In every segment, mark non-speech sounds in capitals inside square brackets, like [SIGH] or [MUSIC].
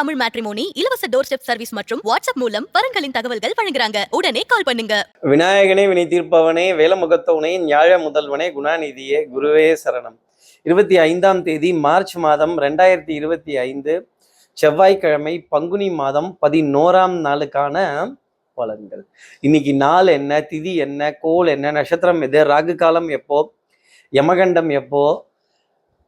Tamil matrimony இலவச door step service மற்றும் WhatsApp மூலம் வரங்களின் தகவல்கள் வழங்குறாங்க. உடனே கால் பண்ணுங்க. விநாயகனே வினை தீர்ப்பவனே வேலமுகத்தவனே ஞாழ முதல்வனே குணாநிதியே குருவே சரணம். இருபத்தி ஐந்தாம் தேதி மார்ச் மாதம் ரெண்டாயிரத்தி இருபத்தி ஐந்து செவ்வாய்க்கிழமை பங்குனி மாதம் பதினோராம் நாளுக்கான பலன்கள். இன்னைக்கு நாள் என்ன திதி என்ன கோல் என்ன நட்சத்திரம் எது ராகு காலம் எப்போ யமகண்டம் எப்போ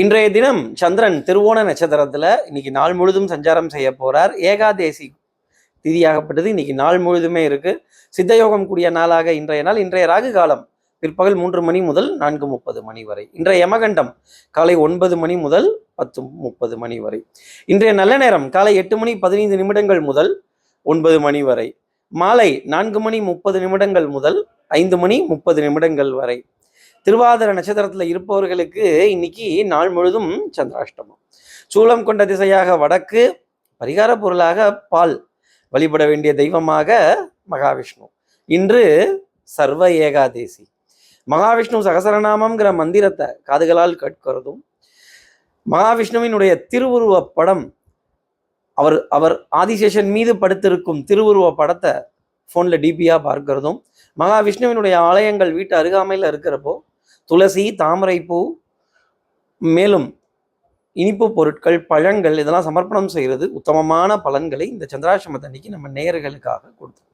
இன்றைய தினம் சந்திரன் திருவோண நட்சத்திரத்துல இன்னைக்கு நாள் முழுதும் சஞ்சாரம் செய்ய போறார். ஏகாதேசி திதியாகப்பட்டது. இன்னைக்கு நாள் முழுதுமே இருக்கு. சித்தயோகம் கூடிய நாளாக இன்றைய நாள். இன்றைய ராகு காலம் பிற்பகல் மூன்று மணி முதல் நான்கு முப்பது மணி வரை. இன்றைய யமகண்டம் காலை ஒன்பது மணி முதல் பத்து முப்பது மணி வரை. இன்றைய நல்ல நேரம் காலை எட்டு மணி பதினைந்து நிமிடங்கள் முதல் ஒன்பது மணி வரை. மாலை நான்கு மணி முப்பது நிமிடங்கள் முதல் ஐந்து மணி முப்பது நிமிடங்கள் வரை. திருவாதிர நட்சத்திரத்தில் இருப்பவர்களுக்கு இன்னைக்கு நாள் முழுதும் சந்திராஷ்டமம். சூலம் கொண்ட திசையாக வடக்கு பரிகார பொருளாக பால் வழிபட வேண்டிய தெய்வமாக மகாவிஷ்ணு. இன்று சர்வ ஏகாதேசி. மகாவிஷ்ணு சகசரநாமம்ங்கிற மந்திரத்தை காதுகளால் கேட்கிறதும் மகாவிஷ்ணுவினுடைய திருவுருவ படம் அவர் அவர் ஆதிசேஷன் மீது படுத்திருக்கும் திருவுருவ படத்தை ஃபோனில் டிபியாக பார்க்கிறதும் மகாவிஷ்ணுவினுடைய ஆலயங்கள் வீட்டு அருகாமையில் இருக்கிறப்போ துளசி தாமரைப்பூ மேலும் இனிப்பு பொருட்கள் பழங்கள் இதெல்லாம் சமர்ப்பணம் செய்கிறது உத்தமமான பலன்களை இந்த சந்திராசிரமத்தன்னைக்கு நம்ம நேயர்களுக்காக கொடுத்தோம்.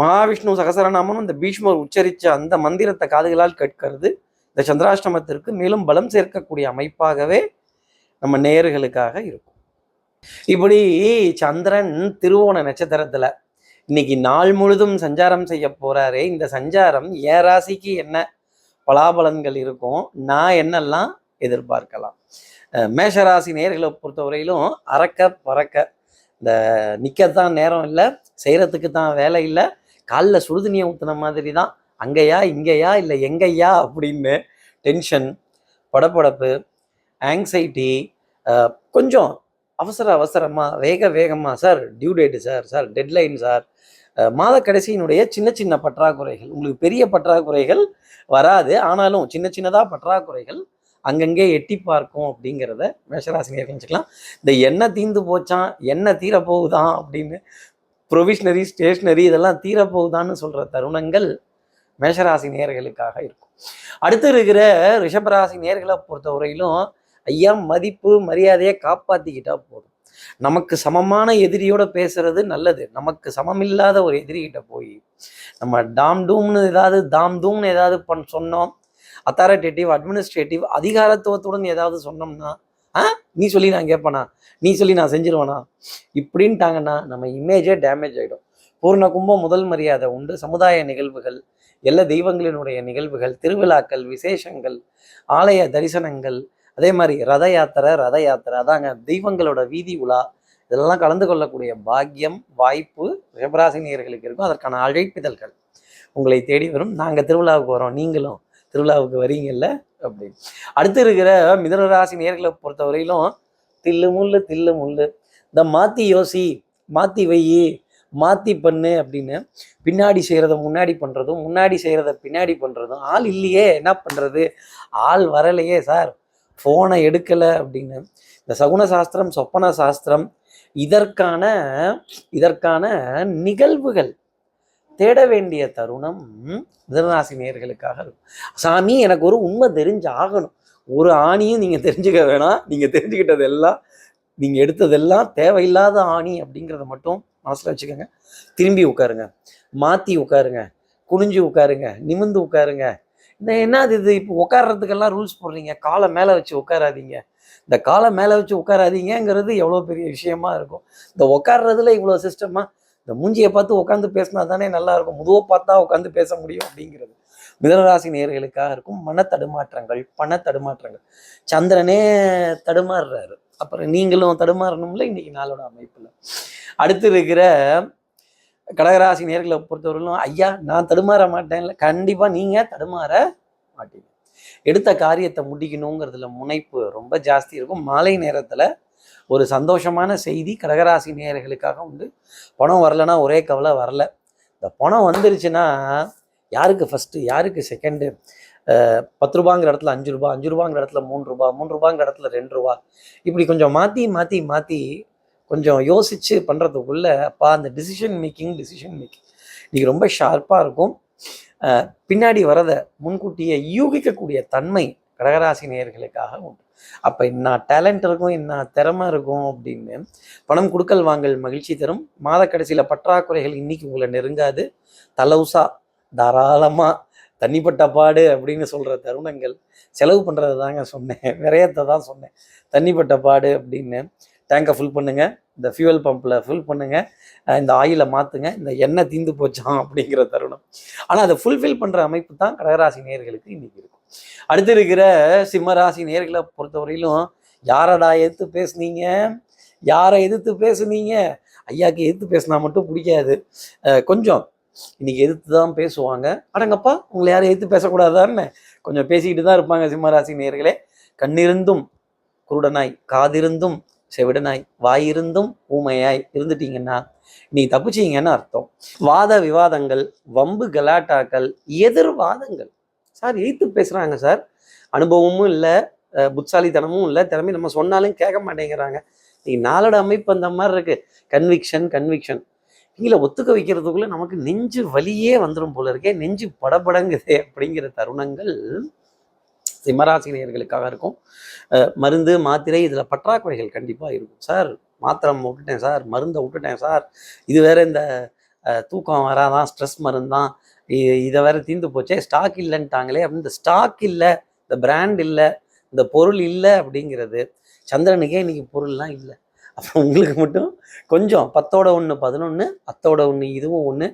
மகாவிஷ்ணு சகசரநாமனும் இந்த பீஷ்மர் உச்சரித்த அந்த மந்திரத்தை காதுகளால் கேட்கிறது இந்த சந்திராஷ்டமத்திற்கு மேலும் பலம் சேர்க்கக்கூடிய அமைப்பாகவே நம்ம நேயர்களுக்காக இருக்கும். இப்படி சந்திரன் திருவோண நட்சத்திரத்துல இன்னைக்கு நாள் முழுதும் சஞ்சாரம் செய்ய போறாரே. இந்த சஞ்சாரம் ஏ ராசிக்கு என்ன? பலாபலன்கள் இருக்கும். நான் என்னெல்லாம் எதிர்பார்க்கலாம்? மேஷராசி நேர்களை பொறுத்தவரையிலும் அறக்க பறக்க. இந்த நிற்கத்தான் நேரம் இல்லை செய்கிறதுக்கு தான் வேலை இல்லை. காலில் சுடுதண்ணியை ஊற்றுன மாதிரி தான் அங்கேயா இங்கேயா இல்லை எங்கேயா அப்படின்னு டென்ஷன் படப்படப்பு ஆங்ஸைட்டி கொஞ்சம் அவசர அவசரமாக வேக வேகமாக sir due date sir sir deadline sir. மாத கடைசியினுடைய சின்ன சின்ன பற்றாக்குறைகள். உங்களுக்கு பெரிய பற்றாக்குறைகள் வராது. ஆனாலும் சின்ன சின்னதாக பற்றாக்குறைகள் அங்கங்கே எட்டி பார்க்கும் அப்படிங்கிறத மேஷராசினியர்கள் வச்சுக்கலாம் இந்த எண்ணெய் தீந்து போச்சான் எண்ணெய் தீரப்போகுதான் அப்படின்னு ப்ரொவிஷ்னரி ஸ்டேஷ்னரி இதெல்லாம் தீரப்போகுதான்னு சொல்கிற தருணங்கள் மேஷராசி நேர்களுக்காக இருக்கும். அடுத்து இருக்கிற ரிஷபராசி நேர்களை பொறுத்தவரையிலும் ஐயா மதிப்பு மரியாதையை காப்பாற்றிக்கிட்டா போதும். நமக்கு சமமான எதிரியோட பேசுறது நல்லது. நமக்கு சமமில்லாத ஒரு எதிரிகிட்ட போய் நம்ம டாம் டூம்னு ஏதாவது தாம் டூம்னு ஏதாவது பண் சொன்னோம். அத்தாரிட்டேட்டிவ் அட்மினிஸ்ட்ரேட்டிவ் அதிகாரத்துவத்துடன் ஏதாவது சொன்னோம்னா ஆ? நீ சொல்லி நான் கேட்பேனா? நீ சொல்லி நான் செஞ்சிருவேனா? இப்படின்ட்டாங்கன்னா நம்ம இமேஜே டேமேஜ் ஆகிடும் பூர்ண கும்பம் முதல் மரியாதை உண்டு. சமுதாய நிகழ்வுகள் எல்லா தெய்வங்களினுடைய நிகழ்வுகள் திருவிழாக்கள் விசேஷங்கள் ஆலய தரிசனங்கள் அதே மாதிரி ரத யாத்திரை ரத யாத்திரை அதாங்க தெய்வங்களோட வீதி உலா. இதெல்லாம் கலந்து கொள்ளக்கூடிய பாக்கியம் வாய்ப்பு ரிபராசினியர்களுக்கு இருக்கும். அதற்கான அழைப்பிதழ்கள் உங்களை தேடி வரும். நாங்கள் திருவிழாவுக்கு வரோம். நீங்களும் திருவிழாவுக்கு வரீங்கல்ல? அப்படின்னு. அடுத்து இருக்கிற மிதனராசி நேர்களை பொறுத்தவரையிலும் தில்லு முள்ளு தில்லு முள்ளு. இந்த மாத்தி யோசி மாத்தி வையி மாத்தி பண்ணு அப்படின்னு பின்னாடி செய்கிறத முன்னாடி பண்ணுறதும் முன்னாடி செய்கிறத பின்னாடி பண்ணுறதும் ஆள் இல்லையே. என்ன பண்ணுறது ஆள் வரலையே சார். ஃபோனை எடுக்கலை அப்படின்னு. இந்த சகுன சாஸ்திரம் சொப்பன சாஸ்திரம் இதற்கான இதற்கான நிகழ்வுகள் தேட வேண்டிய தருணம் மிதனராசி நேர்களுக்காக இருக்கும். சாமி எனக்கு ஒரு உண்மை தெரிஞ்சு ஆகணும் ஒரு ஆணியும் நீங்கள் தெரிஞ்சுக்க வேணாம். நீங்கள் தெரிஞ்சுக்கிட்டது எல்லாம் நீங்கள் எடுத்ததெல்லாம் தேவையில்லாத ஆணி அப்படிங்கிறத மட்டும் மனசில் வச்சுக்கோங்க. திரும்பி உட்காருங்க. மாற்றி உட்காருங்க. குனிஞ்சு உட்காருங்க. நிமிந்து உட்காருங்க. இந்த என்னது இது? இப்போ உட்காரத்துக்கெல்லாம் ரூல்ஸ் போடுறீங்க. காலை மேலே வச்சு உட்காராதீங்க இந்த காலை மேலே வச்சு உட்காராதீங்கங்கிறது எவ்வளோ பெரிய விஷயமா இருக்கும். இந்த உட்கார்றதுல இவ்வளோ சிஸ்டமா இந்த மூஞ்சியை பார்த்து உட்காந்து பேசினா தானே நல்லா இருக்கும். முதுவை பார்த்தா உட்காந்து பேச முடியும் அப்படிங்கிறது. மிதனராசி நேர்களுக்காக இருக்கும். மன தடுமாற்றங்கள் பண தடுமாற்றங்கள். சந்திரனே தடுமாறுறாரு. அப்புறம் நீங்களும் தடுமாறணும்ல இன்னைக்கு நாளோட அமைப்பில். அடுத்து இருக்கிற கடகராசி நேர்களை பொறுத்தவரையிலும் ஐயா நான் தடுமாற மாட்டேன்ல கண்டிப்பாக நீங்கள் தடுமாற மாட்டீங்க. எடுத்த காரியத்தை முடிக்கணுங்கிறதுல முனைப்பு ரொம்ப ஜாஸ்தி இருக்கும். மாலை நேரத்தில் ஒரு சந்தோஷமான செய்தி கடகராசி நேர்களுக்காக உண்டு. பணம் வரலன்னா ஒரே கவலை வரல. இந்த பணம் வந்துருச்சுன்னா யாருக்கு ஃபஸ்ட்டு யாருக்கு செகண்டு பத்து ரூபாங்கிற இடத்துல அஞ்சு ரூபா அஞ்சு ரூபாங்கிற இடத்துல மூணு ரூபா மூணு ரூபாங்கிற இடத்துல ரெண்டு ரூபா. இப்படி கொஞ்சம் மாற்றி மாற்றி மாற்றி கொஞ்சம் யோசித்து பண்ணுறதுக்குள்ள அப்பா அந்த டிசிஷன் மேக்கிங் டிசிஷன் மேக்கிங் இன்னைக்கு ரொம்ப ஷார்ப்பாக இருக்கும். பின்னாடி வரதை முன்கூட்டியே யூகிக்கக்கூடிய தன்மை கடகராசி நேயர்களுக்காக உண்டு. அப்போ என்ன டேலண்ட் இருக்கும் என்ன திறமை இருக்கும் அப்படின்னு பணம் கொடுக்கல் வாங்கல் மகிழ்ச்சி தரும். மாத கடைசியில் பற்றாக்குறைகள் இன்றைக்கி உங்களை நெருங்காது. தலவுசா தாராளமாக தண்ணிப்பட்ட பாடு அப்படின்னு சொல்கிற தருணங்கள். செலவு பண்ணுறது தாங்க சொன்னேன். விரயத்தை தான் சொன்னேன். தண்ணிப்பட்ட பாடு அப்படின்னு டேங்கை ஃபுல் பண்ணுங்கள் இந்த ஃபியூவல் பம்பில் ஃபில் பண்ணுங்கள் இந்த ஆயிலை மாற்றுங்க இந்த எண்ணெய் தீந்து போச்சாம் [LAUGHS] அப்படிங்கிற தருணம். ஆனால் அதை ஃபுல்ஃபில் பண்ணுற அமைப்பு தான் கடகராசி நேயர்களுக்கு இன்றைக்கி இருக்கும். அடுத்து இருக்கிற சிம்மராசி நேர்களை பொறுத்தவரையிலும் யாரடா எதிர்த்து பேசுனீங்க? யாரை எதிர்த்து பேசுனீங்க? ஐயாக்கு எதிர்த்து பேசினா மட்டும் பிடிக்காது. கொஞ்சம் இன்னைக்கு எதிர்த்து தான் பேசுவாங்க. அடங்கப்பா உங்களை யாரும் எதிர்த்து பேசக்கூடாதான்னு கொஞ்சம் பேசிக்கிட்டு தான் இருப்பாங்க சிம்மராசி நேர்களே கண்ணிருந்தும் குருடனாய் காதிருந்தும் செவிடனாய் வாயிருந்தும் ஊமையாய் இருந்துட்டீங்கன்னா நீ தப்பிச்சீங்கன்னு அர்த்தம். வாத விவாதங்கள் வம்பு கலாட்டாக்கள் எதிர்வாதங்கள் சார் எய்த்து பேசுகிறாங்க சார். அனுபவமும் இல்லை புட்சாலித்தனமும் இல்லை. திறமை நம்ம சொன்னாலும் கேட்க மாட்டேங்கிறாங்க. நீ நாளோட அமைப்பு அந்த மாதிரி இருக்கு. கன்விக்ஷன் கன்விக்ஷன் கீழே ஒத்துக்க வைக்கிறதுக்குள்ளே நமக்கு நெஞ்சு வலியே வந்துடும் போல இருக்கே. நெஞ்சு படபடங்குதே அப்படிங்கிற தருணங்கள் சிம்மராசினியர்களுக்காக இருக்கும். மருந்து மாத்திரை இதில் பற்றாக்குறைகள் கண்டிப்பாக இருக்கும். சார் மாத்திரம் விட்டுட்டேன் சார் மருந்தை விட்டுட்டேன் சார் இது வேற இந்த தூக்கம் வராதான் ஸ்ட்ரெஸ் மருந்தான் இதை வேற தீர்ந்து போச்சே. ஸ்டாக் இல்லைன்ட்டாங்களே அப்படின்னு இந்த ஸ்டாக் இல்லை இந்த பிராண்ட் இல்லை இந்த பொருள் இல்லை அப்படிங்கிறது சந்திரனுக்கே இன்னைக்கு பொருள்லாம் இல்லை. அப்போ உங்களுக்கு மட்டும் கொஞ்சம் பத்தோட ஒன்று பதினொன்று அத்தோட ஒன்று இதுவும் ஒன்று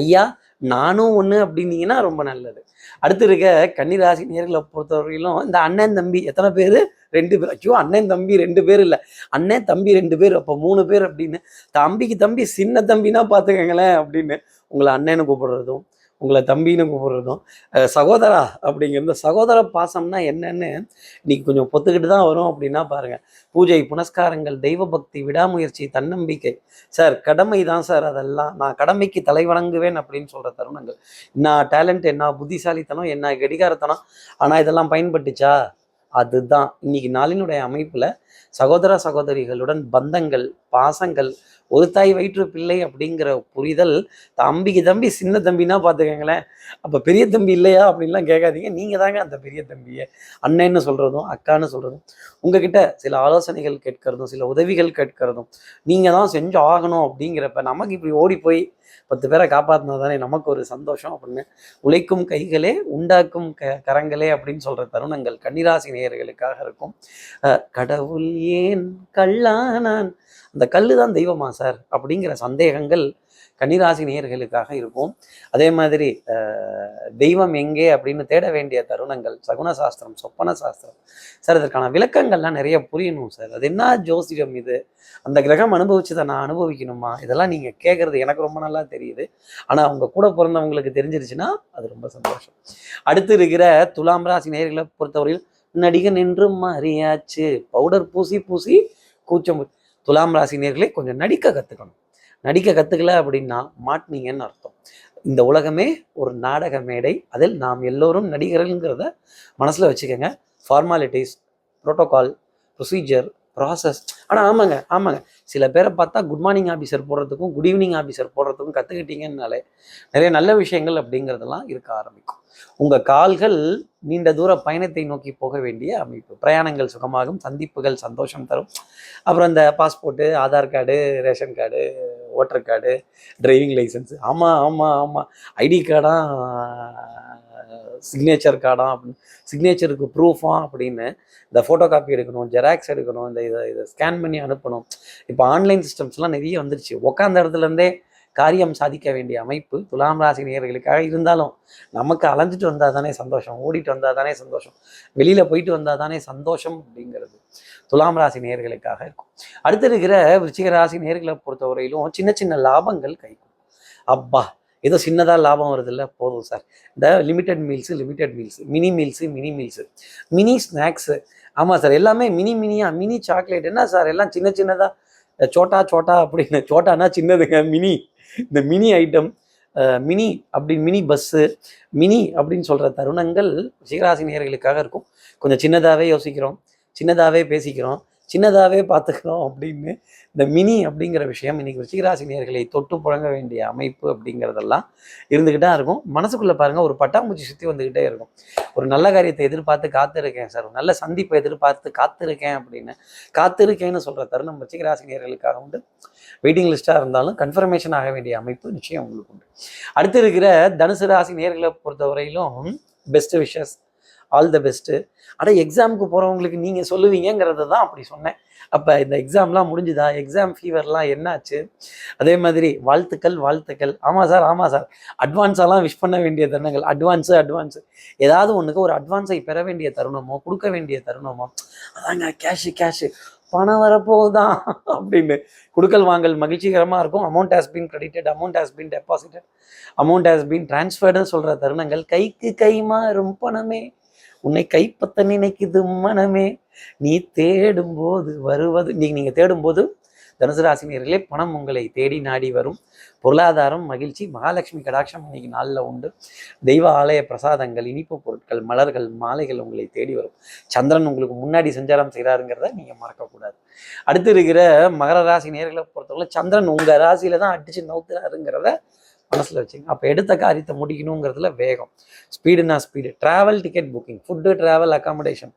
ஐயா நானும் ஒன்று அப்படின்னீங்கன்னா ரொம்ப நல்லது. அடுத்து இருக்க கன்னிராசி நேர்களை பொறுத்தவரையிலும் இந்த அண்ணன் தம்பி எத்தனை பேர்? ரெண்டு பேர். ஐயோ அண்ணன் தம்பி ரெண்டு பேர் இல்லை. அண்ணன் தம்பி ரெண்டு பேர். அப்போ மூணு பேர் அப்படின்னு தம்பிக்கு தம்பி சின்ன தம்பினா பார்த்துக்கங்களேன் அப்படின்னு உங்களை அண்ணன்னு கூப்பிடுறதும் உங்களை தம்பின்னு கூப்பிடுறதும் சகோதரா அப்படிங்கிறது சகோதர பாசம்னா என்னன்னு இன்னைக்கு கொஞ்சம் பொத்துக்கிட்டு தான் வரும் அப்படின்னா பாருங்க. பூஜை புனஸ்காரங்கள் தெய்வ பக்தி விடாமுயற்சி தன்னம்பிக்கை. சார் கடமை தான் சார் அதெல்லாம். நான் கடமைக்கு தலை வணங்குவேன் அப்படின்னு சொல்ற தருணங்கள். என்ன டேலண்ட் என்ன புத்திசாலித்தனம் என்ன கடிகாரத்தனம்? ஆனால் இதெல்லாம் பயன்பட்டுச்சா? அதுதான். இன்னைக்கு நாளினுடைய அமைப்புல சகோதர சகோதரிகளுடன் பந்தங்கள் பாசங்கள் ஒரு தாய் வயிற்று பிள்ளை அப்படிங்கிற புரிதல் தம்பிக்கு தம்பி சின்ன தம்பினா பார்த்துக்கங்களேன். அப்போ பெரிய தம்பி இல்லையா அப்படின்லாம் கேட்காதீங்க. நீங்கள் தாங்க அந்த பெரிய தம்பியை. அண்ணன்னு சொல்கிறதும் அக்கான்னு சொல்கிறதும் உங்ககிட்ட சில ஆலோசனைகள் கேட்கறதும் சில உதவிகள் கேட்கறதும் நீங்கள் தான் செஞ்சு ஆகணும் அப்படிங்கிறப்ப நமக்கு இப்படி ஓடி போய் பத்து பேரை காப்பாற்றினா தானே நமக்கு ஒரு சந்தோஷம் அப்படின்னு உழைக்கும் கைகளே உண்டாக்கும் க கரங்களே அப்படின்னு சொல்கிற தருணங்கள் கன்னிராசி நேயர்களுக்காக இருக்கும். கடவுள் ஏன் கல்லானான்? அந்த கல்லு தான் தெய்வமா சார்? அப்படிங்கிற சந்தேகங்கள் கன்னிராசி நேயர்களுக்காக இருக்கும். அதே மாதிரி தெய்வம் எங்கே அப்படின்னு தேட வேண்டிய தருணங்கள் சகுன சாஸ்திரம் சொப்பன சாஸ்திரம். சார் இதற்கான விளக்கங்கள்லாம் நிறைய புரியணும் சார். அது என்ன ஜோசிடம் இது? அந்த கிரகம் அனுபவிச்சதை நான் அனுபவிக்கணுமா? இதெல்லாம் நீங்கள் கேட்குறது எனக்கு ரொம்ப நல்லா தெரியுது. ஆனால் அவங்க கூட பிறந்தவங்களுக்கு தெரிஞ்சிருச்சுன்னா அது ரொம்ப சந்தோஷம். அடுத்து இருக்கிற துலாம் ராசி நேர்களை பொறுத்தவரையில் நடிகன் என்றும் மாறியாச்சு. பவுடர் பூசி பூசி கூச்சம் துலாம் ராசி நேர்களே கொஞ்சம் நடிக்க கற்றுக்கணும் நடிக்க கற்றுக்கல அப்படின்னா மாட்டினீங்கன்னு அர்த்தம். இந்த உலகமே ஒரு நாடக மேடை. அதில் நாம் எல்லோரும் நடிகர்கள்ங்கிறத மனசில் வச்சுக்கோங்க. ஃபார்மாலிட்டிஸ் ப்ரோட்டோகால் ப்ரொசீஜர் ப்ராசஸ் ஆனால் ஆமாங்க ஆமாங்க. சில பேரை பார்த்தா குட் மார்னிங் ஆஃபீஸர் போடுறதுக்கும் குட் ஈவினிங் ஆஃபீஸர் போடுறதுக்கும் கற்றுக்கிட்டீங்கன்னாலே நிறைய நல்ல விஷயங்கள் அப்படிங்கிறதெல்லாம் இருக்க ஆரம்பிக்கும். உங்கள் கால்கள் நீண்ட தூர பயணத்தை நோக்கி போக வேண்டிய அமைப்பு. பிரயாணங்கள் சுகமாகும் சந்திப்புகள் சந்தோஷம் தரும். அப்புறம் இந்த passport Aadhaar card ration card voter card driving license ஆமாம் ஆமாம் ஆமாம் ஐடி கார்டாக சிக்னேச்சர் கார்டா அப்படின்னு சிக்னேச்சருக்கு ப்ரூஃபா அப்படின்னு இந்த ஃபோட்டோ காப்பி எடுக்கணும் ஜெராக்ஸ் எடுக்கணும் இந்த இதை இதை ஸ்கேன் பண்ணி அனுப்பணும். இப்போ ஆன்லைன் சிஸ்டம்ஸ்லாம் நிறைய வந்துருச்சு. உட்காந்த இடத்துல இருந்தே காரியம் சாதிக்க வேண்டிய அமைப்பு துலாம் ராசி நேயர்களுக்காக இருந்தாலும் நமக்கு அலைஞ்சிட்டு வந்தால் தானே சந்தோஷம் ஓடிட்டு வந்தால் தானே சந்தோஷம் வெளியில் போயிட்டு வந்தால் தானே சந்தோஷம் அப்படிங்கிறது துலாம் ராசி நேயர்களுக்காக இருக்கும். அடுத்து இருக்கிற விருச்சிக ராசி நேர்களை பொறுத்தவரையிலும் சின்ன சின்ன லாபங்கள் கைக்கும் அப்பா ஏதோ சின்னதாக லாபம் வருதில்ல? போதும் சார். இந்த limited meals limited meals mini meals mini meals mini snacks ஆமாம் சார் எல்லாமே மினி மினியாக மினி சாக்லேட் என்ன சார் எல்லாம் சின்ன சின்னதாக சோட்டா சோட்டா அப்படின்னு. சோட்டானா சின்னதுங்க மினி இந்த மினி ஐட்டம் மினி அப்படி மினி பஸ்ஸு மினி அப்படின்னு சொல்கிற தருணங்கள் சிகராசி நேர்களுக்காக இருக்கும். கொஞ்சம் சின்னதாகவே யோசிக்கிறோம். சின்னதாகவே பேசிக்கிறோம். சின்னதாகவே பார்த்துக்கிறோம் அப்படின்னு இந்த மினி அப்படிங்கிற விஷயம் இன்னைக்கு ரிஷிகராசி தொட்டு புழங்க வேண்டிய அமைப்பு அப்படிங்கிறதெல்லாம் இருந்துக்கிட்டே இருக்கும். மனசுக்குள்ளே பாருங்கள் ஒரு பட்டாம்பூச்சி சுற்றி வந்துக்கிட்டே இருக்கும். ஒரு நல்ல காரியத்தை எதிர்பார்த்து காத்திருக்கேன் சார். ஒரு நல்ல சந்திப்பை எதிர்பார்த்து காத்திருக்கேன் அப்படின்னு. காத்திருக்கேன்னு சொல்கிற தருணம் ரிஷிகராசி உண்டு. வெயிட்டிங் லிஸ்ட்டாக இருந்தாலும் கன்ஃபர்மேஷன் ஆக வேண்டிய அமைப்பு நிச்சயம் உங்களுக்கு உண்டு. அடுத்து இருக்கிற தனுசு ராசி நேர்களை பொறுத்தவரையிலும் best wishes all the best ஆனால் எக்ஸாமுக்கு போகிறவங்களுக்கு நீங்கள் சொல்லுவீங்கங்கிறத தான் அப்படி சொன்னேன். அப்போ இந்த எக்ஸாம்லாம் முடிஞ்சுதா? எக்ஸாம் ஃபீவர்லாம் என்னாச்சு? அதே மாதிரி வாழ்த்துக்கள் வாழ்த்துக்கள். ஆமாம் சார் ஆமாம் சார். அட்வான்ஸாலாம் விஷ் பண்ண வேண்டிய தருணங்கள். அட்வான்ஸு அட்வான்ஸு ஏதாவது ஒன்றுக்கு ஒரு அட்வான்ஸை பெற வேண்டிய தருணமோ கொடுக்க வேண்டிய தருணமோ அதாங்க கேஷு கேஷு பணம் வரப்போகுதான் அப்படின்னு. கொடுக்கல் வாங்கல் மகிழ்ச்சிகரமாக இருக்கும். Amount has been credited amount has been deposited amount has been டிரான்ஸ்ஃபர்டுன்னு சொல்கிற தருணங்கள் கைக்கு கை மாறும் பணமே. உன்னை கைப்பற்ற நினைக்குது மனமே. நீ தேடும் போது வருவது நீங்கள் நீங்கள் தேடும்போது தனுசு ராசினியர்களே பணம் உங்களை தேடி நாடி வரும். பொருளாதாரம் மகிழ்ச்சி மகாலட்சுமி கடாட்சம் இன்னைக்கு நாளில் உண்டு. தெய்வ ஆலய பிரசாதங்கள் இனிப்பு பொருட்கள் மலர்கள் மாலைகள் உங்களை தேடி வரும். சந்திரன் உங்களுக்கு முன்னாடி சஞ்சாரம் செய்கிறாருங்கிறத நீங்கள் மறக்கக்கூடாது. அடுத்து இருக்கிற மகர ராசி நேர்களை பொறுத்தவரை சந்திரன் உங்கள் ராசியில தான் அடிச்சு நவுத்துறாருங்கிறத மனசில் வச்சுங்க. அப்போ எடுத்த காரியத்தை முடிக்கணுங்கிறதுல வேகம். ஸ்பீடுனா speed travel ticket booking food travel accommodation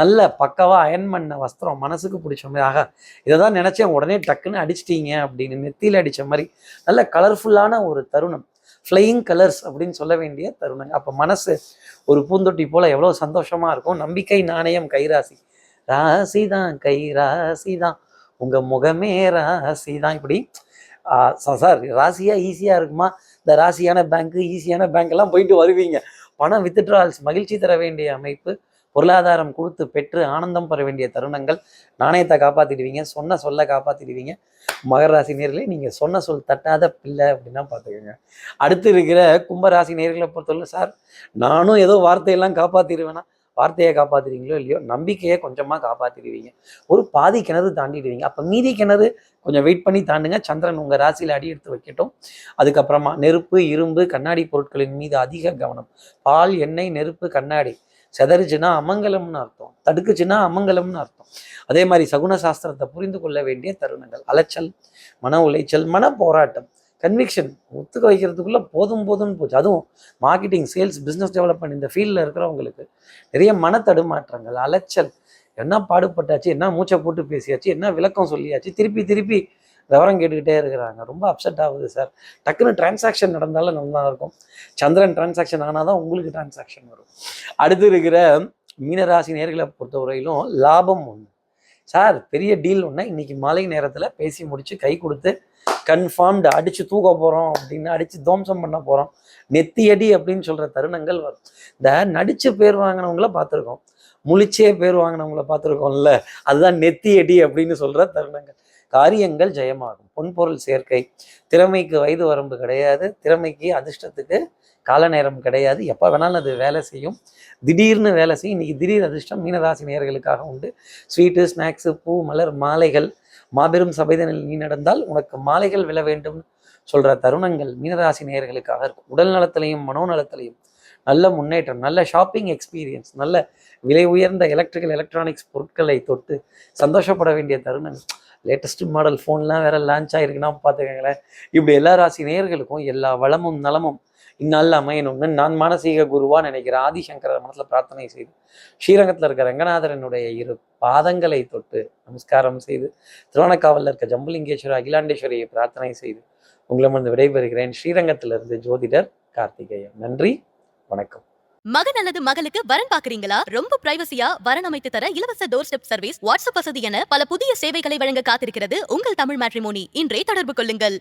நல்ல பக்கவாக அயன் பண்ண வஸ்திரம் மனசுக்கு பிடிச்ச மாதிரி ஆகா இதை தான் நினச்சேன். உடனே டக்குன்னு அடிச்சிட்டீங்க. அப்படின்னு நெத்தியில் அடித்த மாதிரி நல்ல கலர்ஃபுல்லான ஒரு தருணம். ஃப்ளையிங் கலர்ஸ் அப்படின்னு சொல்ல வேண்டிய தருணம். அப்போ மனசு ஒரு பூந்தொட்டி போல் எவ்வளோ சந்தோஷமாக இருக்கும். நம்பிக்கை நாணயம் கைராசி. ராசி தான் கை ராசி தான் உங்கள் முகமே ராசி தான் இப்படி சார் ராசியாக ஈஸியாக இருக்குமா? இந்த ராசியான பேங்க்கு ஈஸியான பேங்க் போயிட்டு வருவீங்க. பணம் வித்ட்ரால்ஸ் மகிழ்ச்சி தர வேண்டிய அமைப்பு பொருளாதாரம் கொடுத்து பெற்று ஆனந்தம் பெற வேண்டிய தருணங்கள் நாணயத்தை காப்பாற்றிடுவீங்க சொன்ன சொல்ல காப்பாற்றிடுவீங்க மகர ராசி நேர்களே நீங்கள் சொன்ன சொல் தட்டாத பிள்ளை அப்படின்னா பார்த்துக்கோங்க. அடுத்து இருக்கிற கும்பராசி நேர்களை பொறுத்தவரை சார் நானும் ஏதோ வார்த்தையெல்லாம் காப்பாற்றிடுவேனா வார்த்தையை காப்பாத்துறீங்களோ இல்லையோ நம்பிக்கையை கொஞ்சமாக காப்பாற்றிடுவீங்க ஒரு பாதி கிணறு தாண்டிடுவீங்க. அப்போ மீதி கிணறு கொஞ்சம் வெயிட் பண்ணி தாண்டுங்க. சந்திரன் உங்கள் ராசியில் அடி எடுத்து வைக்கட்டும். அதுக்கப்புறமா நெருப்பு இரும்பு கண்ணாடி பொருட்களின் மீது அதிக கவனம். பால் எண்ணெய் நெருப்பு கண்ணாடி. செதறிச்சுன்னா அமங்கலம்னு அர்த்தம். தடுக்குச்சுன்னா அமங்கலம்னு அர்த்தம். அதே மாதிரி சகுன சாஸ்திரத்தை புரிந்து கொள்ள வேண்டிய தருணங்கள். அலைச்சல் மன உளைச்சல் மன போராட்டம். கன்விக்ஷன் ஒத்துக்க வைக்கிறதுக்குள்ளே போதும் போதும்னு போச்சு. அதுவும் மார்க்கெட்டிங் சேல்ஸ் பிஸ்னஸ் டெவலப்மெண்ட் இந்த ஃபீல்டில் இருக்கிறவங்களுக்கு நிறைய மன தடுமாற்றங்கள் அலைச்சல். என்ன பாடுபட்டாச்சு என்ன மூச்சை போட்டு பேசியாச்சு என்ன விளக்கம் சொல்லியாச்சு திருப்பி திருப்பி விவரம் கேட்டுக்கிட்டே இருக்கிறாங்க. ரொம்ப அப்செட் ஆகுது சார் டக்குன்னு டிரான்சாக்ஷன் நடந்தாலும் நல்லா இருக்கும். சந்திரன் டிரான்சாக்ஷன் ஆனால் தான் உங்களுக்கு டிரான்சாக்ஷன் வரும். அடுத்து இருக்கிற மீனராசி நேர்களை பொறுத்தவரையிலும் லாபம் ஒன்று சார் பெரிய டீல் ஒன்று இன்னைக்கு மாலை நேரத்தில் பேசி முடித்து கை கொடுத்து கன்ஃபார்ம்டு அடித்து தூக்க போகிறோம் அப்படின்னு அடித்து துவம்சம் பண்ண போகிறோம் நெத்தியடி அப்படின்னு சொல்கிற தருணங்கள் வரும். இந்த நடிச்சு பேர் வாங்கினவங்கள பார்த்துருக்கோம். முழிச்சே பேர் வாங்கினவங்கள பார்த்துருக்கோம்ல. அதுதான் நெத்தியடி அப்படின்னு சொல்கிற தருணங்கள். காரியங்கள் ஜெயமாகும். பொன்பொருள் சேர்க்கை. திறமைக்கு வயது வரம்பு கிடையாது. திறமைக்கு அதிர்ஷ்டத்துக்கு கால நேரம் கிடையாது. எப்போ வேணாலும் அது வேலை செய்யும். திடீர்னு வேலை செய்யும். இன்னைக்கு திடீர் அதிர்ஷ்டம் மீனராசி நேர்களுக்காக உண்டு. ஸ்வீட்டு ஸ்நாக்ஸு பூ மலர் மாலைகள் மாபெரும் சபைதனில் நீ நடந்தால் உனக்கு மாலைகள் விழ வேண்டும் சொல்ற தருணங்கள் மீனராசி நேயர்களுக்காக இருக்கும். உடல் நலத்திலையும் மனோநலத்திலையும் நல்ல முன்னேற்றம் நல்ல ஷாப்பிங் எக்ஸ்பீரியன்ஸ் நல்ல விலை உயர்ந்த எலக்ட்ரிக்கல் எலக்ட்ரானிக்ஸ் பொருட்களை தொட்டு சந்தோஷப்பட வேண்டிய தருணங்கள். லேட்டஸ்ட் மாடல் ஃபோன்லாம் வேற லான்ச் ஆயிருக்குன்னா பார்த்துக்கங்களேன். இப்படி எல்லா ராசி நேயர்களுக்கும் எல்லா வளமும் நலமும் இந்நாளில் அமையணும்னு நான் மானசீக குருவா நினைக்கிறேன் ஆதிசங்கர மனசில் பிரார்த்தனை செய்து ஸ்ரீரங்கத்தில் இருக்க ரங்கநாதரனுடைய இரு பாதங்களை தொட்டு நமஸ்காரம் செய்து திருவண்ணக்காவலில் இருக்க ஜம்புலிங்கேஸ்வரர் அகிலாண்டேஸ்வரியை பிரார்த்தனை செய்து உங்களிடமிருந்து விடைபெறுகிறேன். ஸ்ரீரங்கத்திலிருந்து ஜோதிடர் கார்த்திகேயன். நன்றி வணக்கம். மகன் அல்லது மகளுக்கு வரன் பாக்குறீங்களா ரொம்ப பிரைவசியா வரன் அமைத்து தர இலவச டோர் ஸ்டெப் சர்வீஸ் வாட்ஸ்அப் வசதி என பல புதிய சேவைகளை வழங்க காத்திருக்கிறது உங்கள் தமிழ் மேட்ரிமோனி இன்றே தொடர்பு கொள்ளுங்கள்.